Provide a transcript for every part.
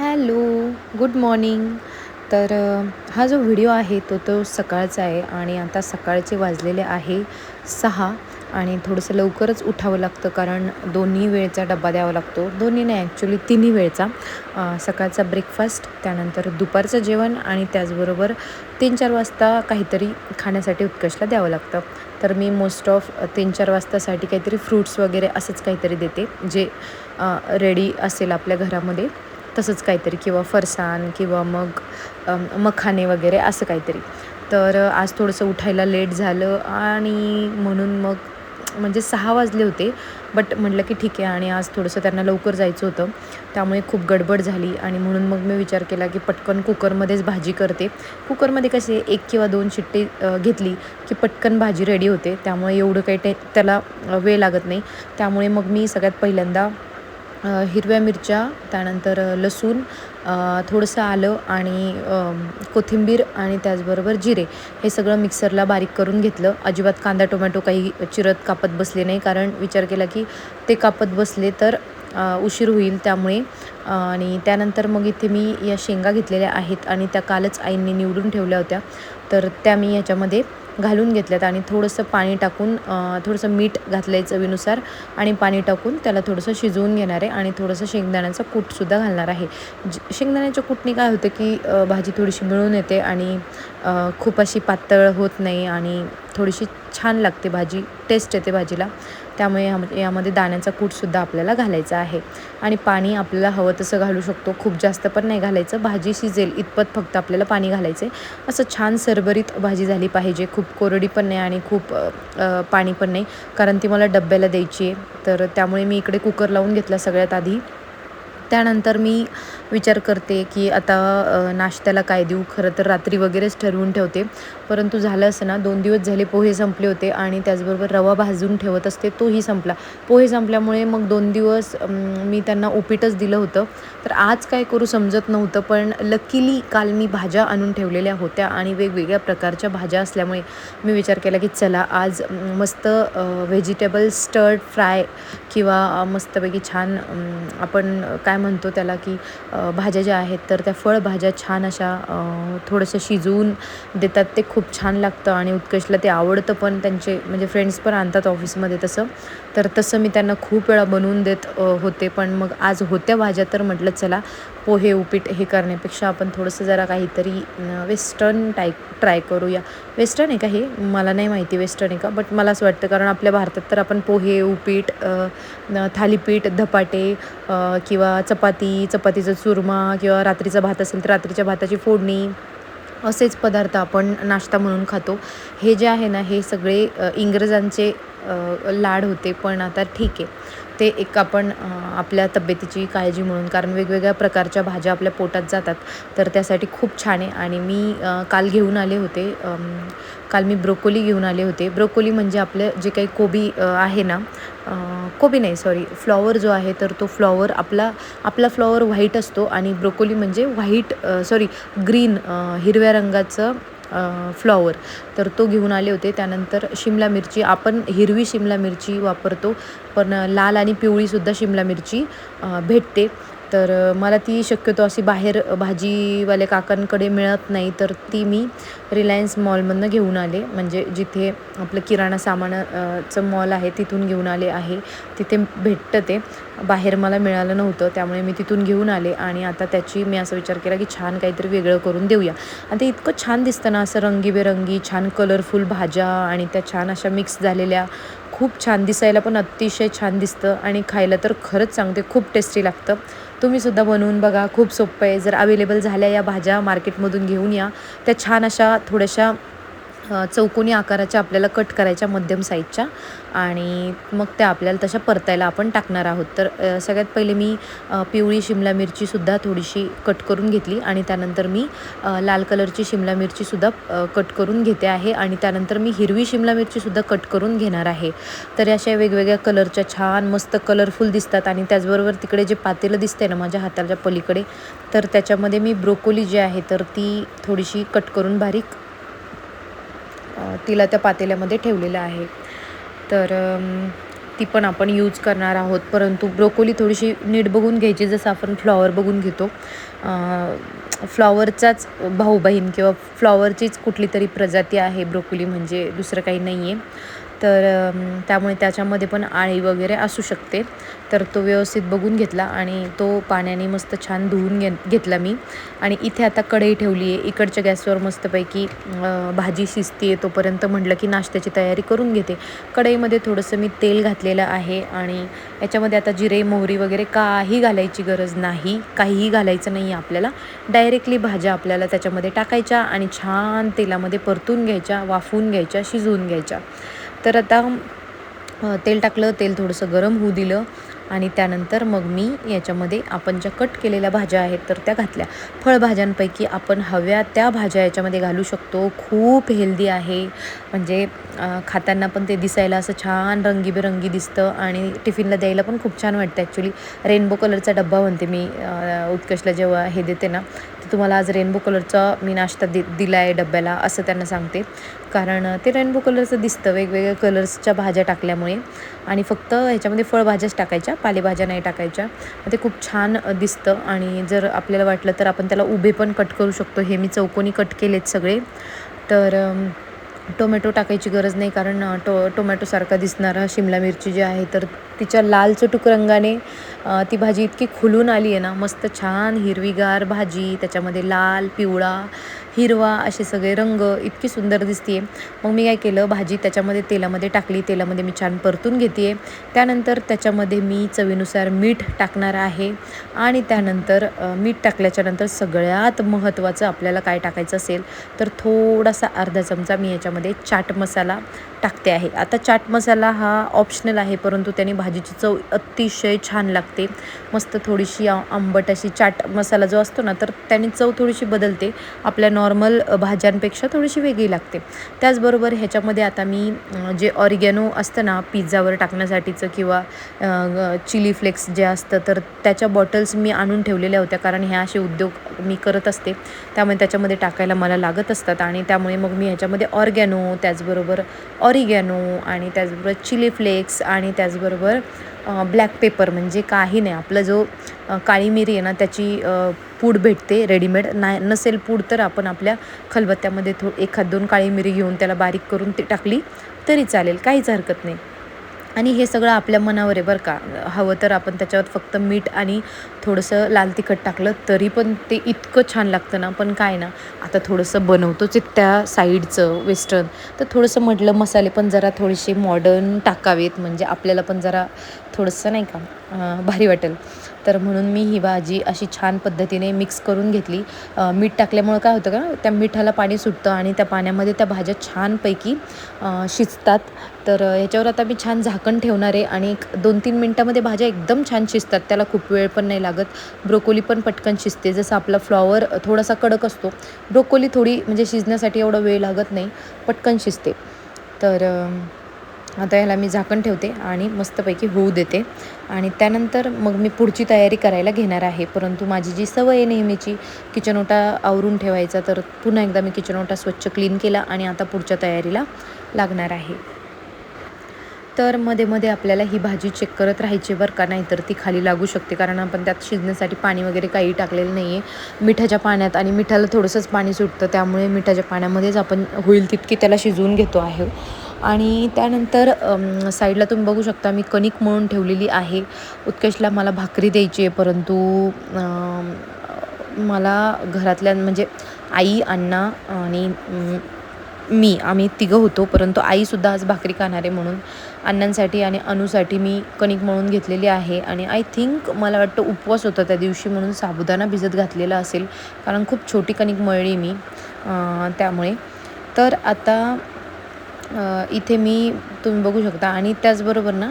Hello good morning. तर हा जो व्हिडिओ आहे तो तो सकाळचा आहे आणि आता सकाळचे वाजलेले आहे सहा आणि थोडंसं लवकरच उठावं लागतं कारण दोन्ही वेळचा डब्बा द्यावा लागतो. दोन्ही नाही ॲक्च्युली तिन्ही वेळचा. सकाळचा ब्रेकफास्ट त्यानंतर दुपारचं जेवण आणि त्याचबरोबर तीन चार वाजता काहीतरी खाण्यासाठी उत्कर्षला द्यावं लागतं. तर मी मोस्ट ऑफ तीन चार वाजतासाठी काहीतरी फ्रूट्स वगैरे असंच काहीतरी देते जे रेडी असेल आपल्या घरामध्ये. तसंच काहीतरी किंवा फरसाण किंवा मग मखाने वगैरे असं काहीतरी. तर आज थोडंसं उठायला लेट झालं आणि म्हणून मग म्हणजे सहा वाजले होते बट म्हटलं की ठीक आहे आणि आज थोडंसं त्यांना लवकर जायचं होतं. त्यामुळे खूप गडबड झाली आणि म्हणून मग मी विचार केला की पटकन कुकरमध्येच भाजी करते. कुकरमध्ये कसे एक किंवा दोन शिट्टी घेतली की पटकन भाजी रेडी होते. त्यामुळे एवढं काही ते त्याला वेळ लागत नाही. त्यामुळे मग मी सगळ्यात पहिल्यांदा हिरव्या मिरच्या त्यानंतर लसूण थोडंसं आलं आणि कोथिंबीर आणि त्याचबरोबर जिरे. हे सगळं मिक्सरला बारीक करून घेतलं. अजिबात कांदा टोमॅटो काही चिरत कापत बसले नाही. कारण विचार केला की ते कापत बसले तर उशीर होईल त्यामुळे. आणि त्यानंतर मग इथे मी या शेंगा घेतलेल्या आहेत आणि त्या कालच आईंनी निवडून ठेवल्या होत्या. तर त्या मी याच्यामध्ये घालून घेतल्यात आणि थोडंसं पाणी टाकून थोडंसं मीठ घातलं आहे चवीनुसार आणि पाणी टाकून त्याला थोडंसं शिजवून घेणार आहे आणि थोडंसं शेंगदाण्याचं कूटसुद्धा घालणार आहे. ज शेंगदाण्याच्या कूटने काय होतं की भाजी थोडीशी मिळून येते आणि खूप अशी पातळ होत नाही आणि थोडीशी छान लागते भाजी टेस्ट येते भाजीला. त्यामुळे यामध्ये यामध्ये दाण्याचा कूटसुद्धा आपल्याला घालायचा आहे. आणि पाणी आपल्याला हवं तसं घालू शकतो. खूप जास्त पण नाही घालायचं. भाजी शिजेल इतपत फक्त आपल्याला पाणी घालायचं आहे असं छान सरभरीत भाजी झाली पाहिजे. खूप कोरडी पण नाही आणि खूप पाणी पण नाही. कारण ती मला डब्याला द्यायची आहे. तर त्यामुळे मी इकडे कुकर लावून घेतला सगळ्यात आधी. त्यानंतर मी विचार करते की आता नाश्त्याला काय देऊ? खरं तर रात्री वगैरेच ठरवून ठेवते. परंतु झालं असं ना दोन दिवस झाले पोहे संपले होते आणि त्याचबरोबर रवा भाजून ठेवत असते तोही संपला. पोहे संपल्यामुळे मग दोन दिवस मी त्यांना उपीटच दिलं होतं. तर आज काय करू समजत नव्हतं पण लकीली काल मी भाज्या आणून ठेवलेल्या होत्या आणि वेगवेगळ्या प्रकारच्या भाज्या असल्यामुळे मी विचार केला की चला आज मस्त व्हेजिटेबल स्टर्ड फ्राय किंवा मस्तपैकी छान आपण काय म्हणतो त्याला की भाज्या ज्या आहेत तर त्या फळभाज्या छान अशा थोडंसं शिजवून देतात. ते खूप छान लागतं आणि उत्कर्षला ते आवडतं पण त्यांचे म्हणजे फ्रेंड्स पण आणतात ऑफिसमध्ये तसं. तर तसं मी त्यांना खूप वेळा बनवून देत होते. पण मग आज होत्या भाज्या तर म्हटलं चला पोहे उपीट हे करण्यापेक्षा आपण थोडंसं जरा काहीतरी वेस्टर्न टाईप ट्राय करूया. वेस्टर्न आहे का हे? मला नाही माहिती वेस्टर्न आहे का बट मला असं वाटतं कारण आपल्या भारतात तर आपण पोहे उपीट थालीपीठ धपाटे किंवा चपाती चपातीचा चुरमा किंवा रात्रीचा भात असेल तर रात्रीच्या भाताची फोडणी असेच पदार्थ आपण नाश्ता म्हणून खातो. हे जे आहे ना हे सगळे इंग्रजांचे लाड होते पण आता ठीक आहे. ते एक आपण आपल्या तब्येतीची काळजी म्हणून कारण वेगवेगळ्या प्रकारच्या भाज्या आपल्या पोटात जातात तर त्यासाठी खूप छान आहे. आणि मी काल घेऊन आले होते काल मी ब्रोकोली घेऊन आले होते. ब्रोकोली म्हणजे आपलं जे काही कोबी आहे ना कोबी नाही सॉरी फ्लॉवर जो आहे तर तो फ्लॉवर आपला आपला फ्लॉवर व्हाईट असतो. आणि ब्रोकोली म्हणजे व्हाईट सॉरी ग्रीन हिरव्या रंगाचं फ्लॉवर तर तो घेऊन आले होते. त्यानंतर शिमला मिरची. आपण हिरवी शिमला मिरची वापरतो. पण लाल आणि पिवळीसुद्धा शिमला मिरची भेटते. तर मला ती शक्यतो अशी बाहेर भाजीवाले काकांकडे मिळत नाही तर ती मी रिलायन्स मॉलमधनं घेऊन आले. म्हणजे जिथे आपलं किराणा सामानाचं मॉल आहे तिथून घेऊन आले आहे. तिथे भेटतं ते. बाहेर मला मिळालं नव्हतं त्यामुळे मी तिथून घेऊन आले. आणि आता त्याची मी असा विचार केला की छान काहीतरी वेगळं करून देऊया. आणि ते इतकं छान दिसतं ना असं रंगीबेरंगी छान कलरफुल भाज्या आणि त्या छान अशा मिक्स झालेल्या खूप छान दिसायला पण अतिशय छान दिसतं आणि खायला तर खरंच सांगते खूप टेस्टी लागतं. तुम्हीसुद्धा बनवून बघा खूप सोपं आहे. जर अवेलेबल झाल्या या भाज्या मार्केटमधून घेऊन या. त्या छान अशा थोड्याशा चौकोनी आकाराच्या आपल्याला कट करायच्या मध्यम साईजच्या आणि मग त्या आपल्याला तशा परतायला आपण टाकणार आहोत. तर सगळ्यात पहिले मी पिवळी शिमला मिरचीसुद्धा थोडीशी कट करून घेतली. आणि त्यानंतर मी लाल कलरची शिमला मिरचीसुद्धा कट करून घेते आहे. आणि त्यानंतर मी हिरवी शिमला मिरचीसुद्धा कट करून घेणार आहे. तर अशा वेगवेगळ्या कलरच्या छान मस्त कलरफुल दिसतात. आणि त्याचबरोबर तिकडे जे पातेलं दिसते ना माझ्या हाताच्या पलीकडे तर त्याच्यामध्ये मी ब्रोकोली जी आहे तर ती थोडीशी कट करून बारीक तिला त्या पातेल्यामध्ये ठेवलेलं आहे. तर ती पण आपण यूज करणार आहोत. परंतु ब्रोकोली थोडीशी नीट बघून घ्यायची जसं आपण फ्लॉवर बघून घेतो. फ्लॉवरचाच भाऊ बहीण किंवा फ्लॉवरचीच कुठली तरी प्रजाती आहे ब्रोकोली म्हणजे दुसरं काही नाही आहे तर त्यामुळे त्याच्यामध्ये पण आळी वगैरे असू शकते. तर तो व्यवस्थित बघून घेतला आणि तो पाण्याने मस्त छान धुवून घे घेतला मी. आणि इथे आता कढई ठेवली आहे. इकडच्या गॅसवर मस्तपैकी भाजी शिजती आहे तोपर्यंत म्हटलं की नाश्त्याची तयारी करून घेते. कढईमध्ये थोडंसं मी तेल घातलेलं आहे आणि याच्यामध्ये आता जिरे मोहरी वगैरे काही घालायची गरज नाही. काहीही घालायचं नाही आहे आपल्याला. डायरेक्टली भाज्या आपल्याला त्याच्यामध्ये टाकायच्या आणि छान तेलामध्ये परतून घ्यायच्या वाफवून घ्यायच्या शिजवून घ्यायच्या. तर आता तेल टाकलं तेल थोडंसं गरम होऊ दिलं आणि त्यानंतर मग मी याच्यामध्ये आपण ज्या कट केलेल्या भाज्या आहेत तर त्या घातल्या. फळभाज्यांपैकी आपण हव्या त्या भाज्या याच्यामध्ये घालू शकतो. खूप हेल्दी आहे. म्हणजे खाताना पण ते दिसायला असं छान रंगीबेरंगी दिसतं आणि टिफिनला द्यायला पण खूप छान वाटतं ॲक्च्युली रेनबो कलरचा डब्बा म्हणते मी उत्कर्षला जेव्हा हे देते ना तुम्हाला आज रेनबो कलरचा मी नाश्ता दि दिला आहे डब्याला असं त्यांना सांगते. कारण ते रेनबो कलरचं दिसतं वेगवेगळ्या कलर्सच्या भाज्या टाकल्यामुळे. आणि फक्त ह्याच्यामध्ये फळभाज्याच टाकायच्या पालेभाज्या नाही टाकायच्या. ते खूप छान दिसतं. आणि जर आपल्याला वाटलं तर आपण त्याला उभे पण कट करू शकतो. हे मी चौकोनी कट केलेत सगळे. तर टोमॅटो टाकायची गरज नाही कारण टो टोमॅटोसारखा दिसणारा शिमला मिरची जी आहे तर तिच्या लाल चटूक रंगाने ती भाजी इतकी खुलून आली आहे ना मस्त छान हिरवीगार भाजी त्याच्यामध्ये लाल पिवळा हिरवा असे सगळे रंग इतकी सुंदर दिसते मग मी काय केलं? भाजी त्याच्यामध्ये तेलामध्ये टाकली. तेलामध्ये मी छान परतून घेते आहे त्यानंतर त्याच्यामध्ये मी चवीनुसार मीठ टाकणार आहे. आणि त्यानंतर मीठ टाकल्याच्यानंतर सगळ्यात महत्त्वाचं आपल्याला काय टाकायचं असेल तर थोडासा अर्धा चमचा मी याच्यामध्ये चाट मसाला टाकते आहे. आता चाट मसाला हा ऑप्शनल आहे परंतु त्याने भाजीची चव अतिशय छान लागते. मस्त थोडीशी आंबट अशी चाट मसाला जो असतो ना तर त्याने चव थोडीशी बदलते. आपल्या नॉर्मल भाज्यांपेक्षा थोडीशी वेगळी लागते. त्याचबरोबर ह्याच्यामध्ये आता मी जे ऑरिगॅनो असतं ना पिझ्झावर टाकण्यासाठीचं किंवा चिली फ्लेक्स जे असतं तर त्याच्या बॉटल्स मी आणून ठेवलेल्या होत्या. कारण ह्या असे उद्योग मी करत असते. त्यामुळे त्याच्यामध्ये टाकायला मला लागत असतात. आणि त्यामुळे मग मी ह्याच्यामध्ये ऑर्गॅनो त्याचबरोबर ऑरिगॅनो आणि त्याचबरोबर चिली फ्लेक्स आणि त्याचबरोबर ब्लॅक पेपर म्हणजे काही नाही. आपला जो काळी मिरी आहे ना त्याची पूड भेटते रेडीमेड नाही नसेल पूड तर आपण आपल्या खलबत्त्यामध्ये थो एखाद दोन काळी मिरी घेऊन त्याला बारीक करून ती टाकली तरी चालेल काहीच हरकत नाही. आणि हे सगळं आपल्या मनावर आहे बरं का. हवं तर आपण त्याच्यावर फक्त मीठ आणि थोडंसं लाल तिखट टाकलं तरी पण ते इतकं छान लागतं ना. पण काय ना आता थोडंसं बनवतोच आहे त्या साईडचं वेस्टर्न. तर थोडंसं म्हटलं मसाले पण जरा थोडेसे मॉडर्न टाकावेत. म्हणजे आपल्याला पण जरा थोडंसं नाही का भारी वाटेल. तर म्हणून मी ही भाजी अशी छान पद्धतीने मिक्स करून घेतली. मीठ टाकल्यामुळं काय होतं का त्या मिठाला पाणी सुटतं आणि त्या पाण्यामध्ये त्या भाज्या छानपैकी शिजतात. तर ह्याच्यावर आता मी छान झाकण ठेवणार आहे आणि एक दोन तीन मिनटामध्ये भाज्या एकदम छान शिजतात. त्याला खूप वेळ पण नाही लागत. ब्रोकोली पण पटकन शिजते. जसं आपला फ्लॉवर थोडासा कडक असतो ब्रोकोली थोडी म्हणजे शिजण्यासाठी एवढा वेळ लागत नाही. पटकन शिजते. तर आता ह्याला मी झाकण ठेवते आणि मस्तपैकी होऊ देते. आणि त्यानंतर मग मी पुढची तयारी करायला घेणार आहे. परंतु माझी जी सवय आहे नेहमीची किचन ओटा आवरून ठेवायचा तर पुन्हा एकदा मी किचन ओटा स्वच्छ क्लीन केला आणि आता पुढच्या तयारीला लागणार आहे. तर मध्ये मध्ये आपल्याला ही भाजी चेक करत राहायची बरं का? नाही तर ती खाली लागू शकते. कारण आपण त्यात शिजण्यासाठी पाणी वगैरे काही टाकलेलं नाही आहे मिठाच्या पाण्यात आणि मिठाला थोडंसंच पाणी सुटतं. त्यामुळे मिठाच्या पाण्यामध्येच आपण होईल तितकी त्याला शिजवून घेतो आहे. आणि त्यानंतर साईडला तुम्ही बघू शकता मी कणिक मळून ठेवलेली आहे. उत्कर्षला मला भाकरी द्यायची आहे. परंतु मला घरातल्या म्हणजे आई अण्णा आणि मी आम्ही तिघं होतो. परंतु आईसुद्धा आज भाकरी खाणार आहे म्हणून. अण्णांसाठी आणि अनुसाठी मी कणिक मळून घेतलेली आहे. आणि आय थिंक मला वाटतं उपवास होता त्या दिवशी म्हणून साबुदाणा भिजत घातलेला असेल. कारण खूप छोटी कणिक मळली मी त्यामुळे. तर आता इथे मी तुम्ही बघू शकता. आणि त्याचबरोबर ना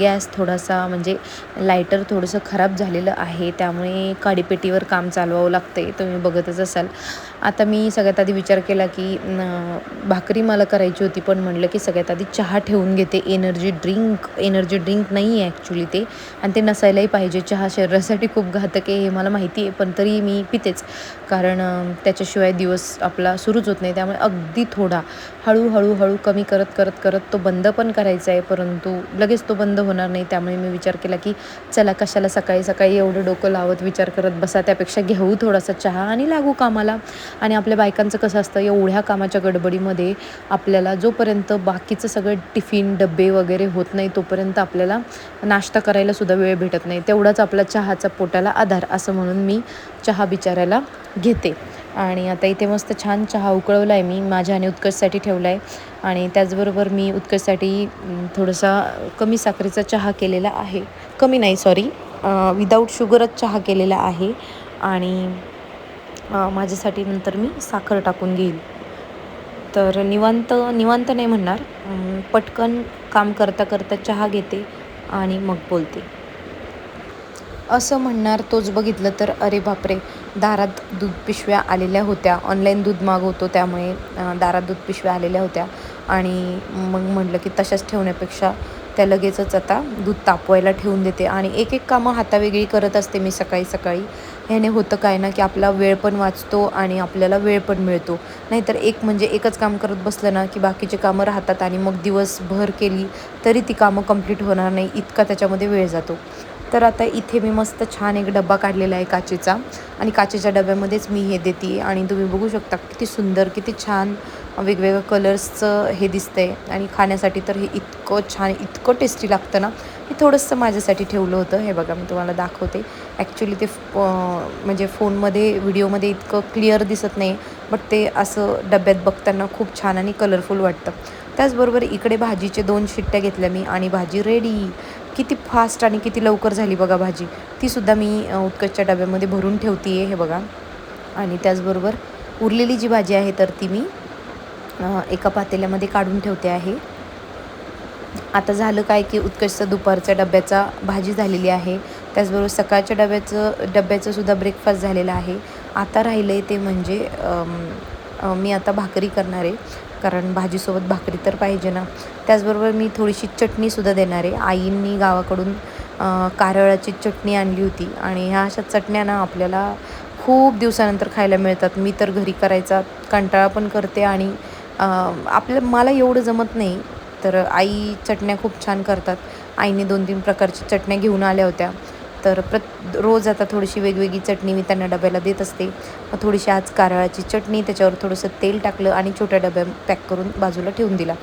गॅस थोडासा म्हणजे लायटर थोडंसं खराब झालेलं आहे. त्यामुळे काडीपेटीवर काम चालवावं लागतं आहे तुम्ही बघतच असाल. आता मी सगळ्यात आधी विचार केला की भाकरी मला करायची होती पण म्हटलं की सगळ्यात आधी चहा ठेवून घेते. एनर्जी ड्रिंक एनर्जी ड्रिंक नाही आहे ॲक्च्युली ते. आणि ते नसायलाही पाहिजे. चहा शरीरासाठी खूप घातक आहे हे मला माहिती आहे. पण तरी मी पितेच. कारण त्याच्याशिवाय दिवस आपला सुरूच होत नाही. त्यामुळे अगदी थोडा हळूहळू हळू कमी करत करत करत तो बंद पण करायचा आहे परंतु लगेच तो बंद होणार नाही त्यामुळे मी विचार केला की चला कशाला सकाळी सकाळी एवढं डोकं लावत विचार करत बसा त्यापेक्षा घेऊ थोडासा चहा आणि लागू कामाला. आणि आपल्या बायकांचं कसं असतं एवढ्या कामाच्या गडबडीमध्ये आपल्याला जोपर्यंत बाकीचं सगळं टिफिन डबे वगैरे होत नाही तोपर्यंत आपल्याला नाश्ता करायला सुद्धा वेळ भेटत नाही. तेवढाच आपला चहाचा पोटाला आधार असं म्हणून मी चहा बिचारायला घेते. आणि आता इथे मस्त छान चहा उकळवला आहे मी. माझ्या आणि उत्कर्षसाठी ठेवला आहे आणि त्याचबरोबर मी उत्कर्षसाठी थोडासा कमी साखरेचा चहा केलेला आहे. कमी नाही सॉरी विदाऊट शुगरच चहा केलेला आहे. आणि माझ्यासाठी नंतर मी साखर टाकून घेईल. तर निवांत निवांत नाही म्हणणार. पटकन काम करता करता चहा घेते आणि मग बोलते. असं म्हणणार तोच बघितलं तर अरे बापरे. दारात दूध पिशव्या आलेल्या होत्या. ऑनलाईन दूध मागवतो त्यामुळे दारात दूध पिशव्या आलेल्या होत्या. आणि मग म्हटलं की तशाच ठेवण्यापेक्षा त्या लगेचच आता दूध तापवायला ठेवून देते. आणि एक एक कामं हातावेगळी करत असते मी सकाळी सकाळी. ह्याने होतं काय ना की आपला वेळ पण वाचतो आणि आपल्याला वेळ पण मिळतो. नाहीतर एक म्हणजे एकच काम करत बसलं ना की बाकीचे कामं राहतात आणि मग दिवसभर केली तरी ती कामं कंप्लीट होणार नाही. इतका त्याच्यामध्ये वेळ जातो. तर आता इथे मी मस्त छान एक डबा काढलेला आहे काचेचा. आणि काचेच्या डब्यामध्येच मी हे देते. आणि तुम्ही बघू शकता किती सुंदर किती छान वेगवेगळ्या कलर्सचं हे दिसतं आहे आणि खाण्यासाठी तर हे इतकं छान इतकं टेस्टी लागतं ना. मी थोडंसं माझ्यासाठी ठेवलं होतं. हे बघा मी तुम्हाला दाखवते. ॲक्च्युली ते म्हणजे फोनमध्ये व्हिडिओमध्ये इतकं क्लिअर दिसत नाही. बट ते असं डब्यात बघताना खूप छान आणि कलरफुल वाटतं. त्याचबरोबर इकडे भाजीचे दोन शिट्ट्या घेतल्या मी. आणि भाजी रेडी किती फास्ट आणि किती लवकर झाली बघा भाजी. तीसुद्धा मी उत्कचच्या डब्यामध्ये भरून ठेवते आहे हे बघा. आणि त्याचबरोबर उरलेली जी भाजी आहे तर ती मी एका पातेल्यामध्ये काढून ठेवते आहे. आता झालं काय की उत्कर्षचं दुपारच्या डब्याचा भाजी झालेली आहे. त्याचबरोबर सकाळच्या डब्याचं डब्याचं सुद्धा ब्रेकफास्ट झालेला आहे. आता राहिलं आहे ते म्हणजे मी आता भाकरी करणार आहे. कारण भाजीसोबत भाकरी तर पाहिजे ना. त्याचबरोबर मी थोडीशी चटणीसुद्धा देणार आहे. आईंनी गावाकडून कारळाची चटणी आणली होती आणि ह्या अशा चटण्या ना आपल्याला खूप दिवसानंतर खायला मिळतात. मी तर घरी करायचा कंटाळा पण करते आणि आपल्या मला एवढं जमत नाही. तर आई चटण्या खूप छान करतात. आईने दोन तीन प्रकारच्या चटण्या घेऊन आल्या होत्या. तर प्रत रोज आता थोडीशी वेगवेगळी चटणी मी त्यांना डब्याला देत असते. मग थोडीशी आज कारळाची चटणी त्याच्यावर थोडंसं तेल टाकलं आणि छोट्या डब्या पॅक करून बाजूला ठेवून दिला.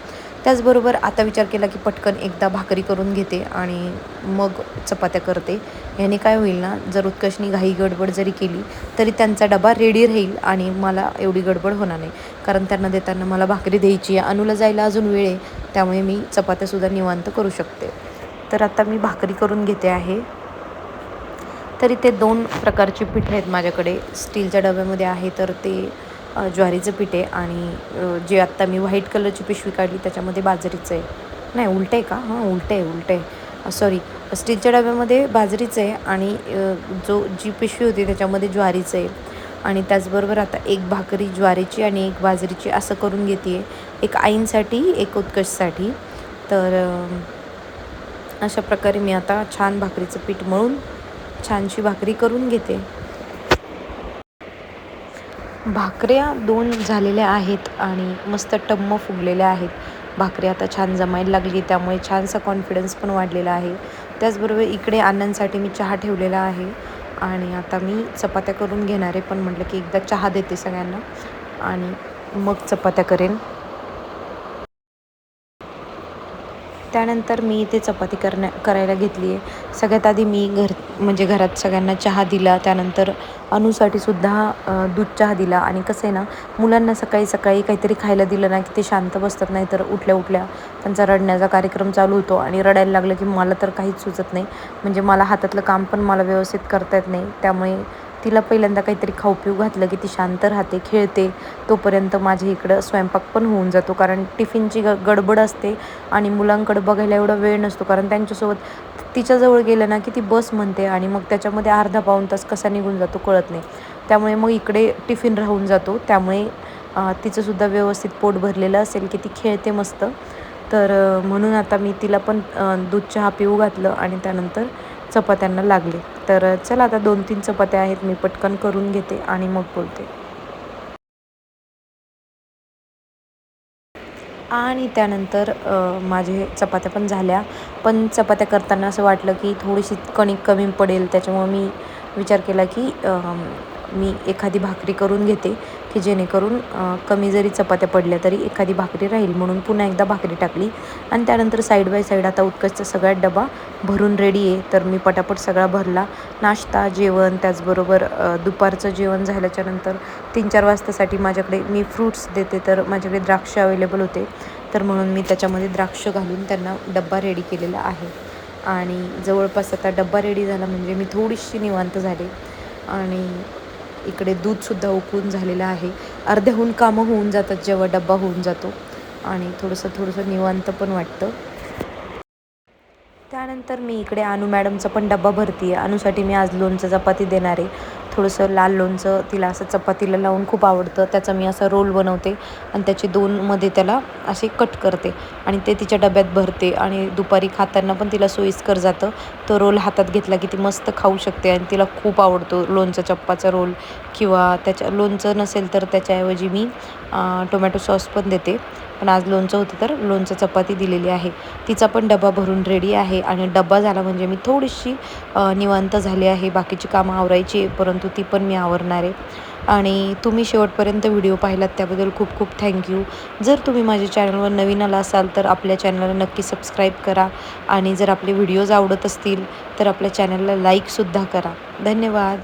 त्याचबरोबर आता विचार केला की पटकन एकदा भाकरी करून घेते आणि मग चपात्या करते. ह्याने काय होईल ना जर उत्कर्षणी घाई गडबड जरी केली तरी त्यांचा डबा रेडी राहील आणि मला एवढी गडबड होणार नाही. कारण त्यांना देताना मला भाकरी द्यायची आहे अनुला जायला अजून वेळ आहे त्यामुळे मी चपात्यासुद्धा निवांत करू शकते. तर आता मी भाकरी करून घेते आहे. तरी ते दोन प्रकारची पिठं आहेत माझ्याकडे. स्टीलच्या डब्यामध्ये आहे तर ते ज्वारीचं पीठ आहे आणि जे आत्ता मी व्हाईट कलरची पिशवी काढली त्याच्यामध्ये बाजरीचं आहे. नाही उलटं आहे का? हां उलटं आहे उलटं आहे. सॉरी स्टीलच्या डब्यामध्ये बाजरीचं आहे आणि जो जी पिशवी होती त्याच्यामध्ये ज्वारीचं आहे. आणि त्याचबरोबर आता एक भाकरी ज्वारीची आणि एक बाजरीची असं करून घेते आहे एक आईंसाठी एक उत्कर्षसाठी. तर अशा प्रकारे मी आता छान भाकरीचं पीठ मळून छानशी भाकरी करून घेते. भाकऱ्या दोन झालेल्या आहेत आणि मस्त टम्म फुगलेल्या आहेत. भाकरी आता छान जमायला लागली त्यामुळे छानसा कॉन्फिडन्स पण वाढलेला आहे. त्याचबरोबर इकडे आनंदसाठी मी चहा ठेवलेला आहे. आणि आता मी चपात्या करून घेणार आहे पण म्हटलं की एकदा चहा देते सगळ्यांना. आणि मग चपात्या करेन. त्यानंतर मी इथे चपाती करण्या करायला घेतली आहे. सगळ्यात आधी मी घर म्हणजे घरात सगळ्यांना चहा दिला त्यानंतर अनुसाठी सुद्धा दूध चहा दिला. आणि कसं आहे ना मुलांना सकाळी सकाळी काहीतरी खायला दिलं ना की ते शांत बसतात नाही तर उठल्या उठल्या त्यांचा रडण्याचा कार्यक्रम चालू होतो. आणि रडायला लागलं की मला तर काहीच सुचत नाही. म्हणजे मला हातातलं काम पण मला व्यवस्थित करता येत नाही. त्यामुळे तिला पहिल्यांदा काहीतरी खाऊ पिऊ घातलं की ती शांत राहते खेळते. तोपर्यंत माझ्या इकडं स्वयंपाक पण होऊन जातो. कारण टिफिनची ग गडबड असते आणि मुलांकडं बघायला एवढा वेळ नसतो. कारण त्यांच्यासोबत तिच्याजवळ गेलं ना की ती बस म्हणते आणि मग त्याच्यामध्ये अर्धा पाऊण तास कसा निघून जातो कळत नाही. त्यामुळे मग इकडे टिफिन राहून जातो. त्यामुळे तिचंसुद्धा व्यवस्थित पोट भरलेलं असेल की ती खेळते मस्त. तर म्हणून आता मी तिला पण दूध चहा पिऊ घातलं आणि त्यानंतर चपात्यांना लागले. तर चला आता दोन तीन चपात्या आहेत मी पटकन करून घेते आणि मग बोलते. आणि त्यानंतर माझे चपात्या पण झाल्या. पण चपात्या करताना असं वाटलं की थोडीशी कणिक कमी पडेल त्याच्यामुळं मी विचार केला की मी एखादी भाकरी करून घेते की जेणेकरून कमी जरी चपात्या पडल्या तरी एखादी भाकरी राहील. म्हणून पुन्हा एकदा भाकरी टाकली आणि त्यानंतर साईड बाय साईड आता उत्कर्षचा सगळ्यात डबा भरून रेडी आहे. तर मी पटापट सगळा भरला. नाश्ता जेवण त्याचबरोबर दुपारचं जेवण झाल्याच्यानंतर तीन चार वाजतासाठी माझ्याकडे मी फ्रूट्स देते तर माझ्याकडे द्राक्ष अवेलेबल होते. तर म्हणून मी त्याच्यामध्ये द्राक्ष घालून त्यांना डब्बा रेडी केलेला आहे. आणि जवळपास आता डब्बा रेडी झाला म्हणजे मी थोडीशी निवांत झाले. आणि इकडे दूधसुद्धा उकळून झालेलं आहे. अर्ध्याहून कामं होऊन जातात जेव्हा डब्बा होऊन जातो. आणि थोडंसं थोडंसं निवांत पण वाटतं. त्यानंतर मी इकडे अनु मॅडमचा पण डब्बा भरते आहे अनुसाठी मी आज लोणचं चपाती देणार. आहे थोडंसं लाल लोणचं तिला असं चपातीला लावून खूप आवडतं. त्याचा मी असा रोल बनवते आणि त्याचे दोनमध्ये त्याला असे कट करते आणि ते तिच्या डब्यात भरते आणि दुपारी खाताना पण तिला सोयीस्कर जातं. तो रोल हातात घेतला की ती मस्त खाऊ शकते आणि तिला खूप आवडतो लोणचं चप्पाचा रोल किंवा त्याच्या लोणचं नसेल तर त्याच्याऐवजी मी टोमॅटो सॉस पण देते. पण आज लोणचं होतं तर लोणचं चपाती दिलेली आहे. तिचा पण डबा भरून रेडी आहे आणि डबा झाला म्हणजे मी थोडीशी निवांत झाली आहे. बाकीची कामं आवरायची परंतु ती पण मी आवरणार आहे. आणि तुम्ही शेवटपर्यंत व्हिडिओ पाहिलात त्याबद्दल खूप खूप थँक्यू जर तुम्ही माझ्या चॅनलवर नवीन आला असाल तर आपल्या चॅनलला नक्की सबस्क्राईब करा. आणि जर आपले व्हिडिओज आवडत असतील तर आपल्या चॅनलला लाईकसुद्धा करा. धन्यवाद.